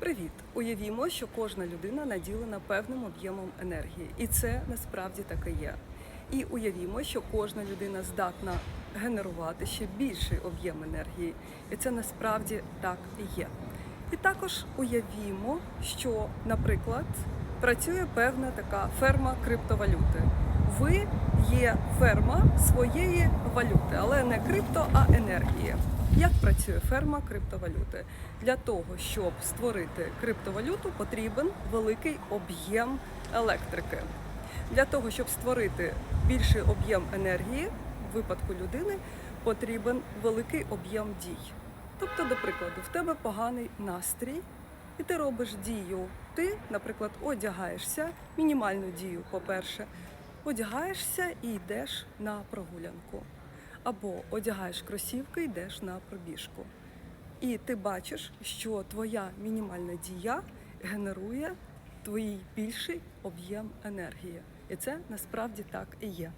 Привіт! Уявімо, що кожна людина наділена певним об'ємом енергії, і це насправді так і є. І уявімо, що кожна людина здатна генерувати ще більший об'єм енергії, і це насправді так і є. І також уявімо, що, наприклад, працює певна така ферма криптовалюти. Ви є ферма своєї валюти, але не крипто, а енергії. Як працює ферма криптовалюти? Для того, щоб створити криптовалюту, потрібен великий об'єм електрики. Для того, щоб створити більший об'єм енергії, в випадку людини потрібен великий об'єм дій. Тобто, до прикладу, в тебе поганий настрій, і ти робиш дію. Ти, наприклад, одягаєшся, мінімальну дію, по-перше, одягаєшся і йдеш на прогулянку. Або одягаєш кросівки, йдеш на пробіжку. І ти бачиш, що твоя мінімальна дія генерує твій більший об'єм енергії. І це насправді так і є.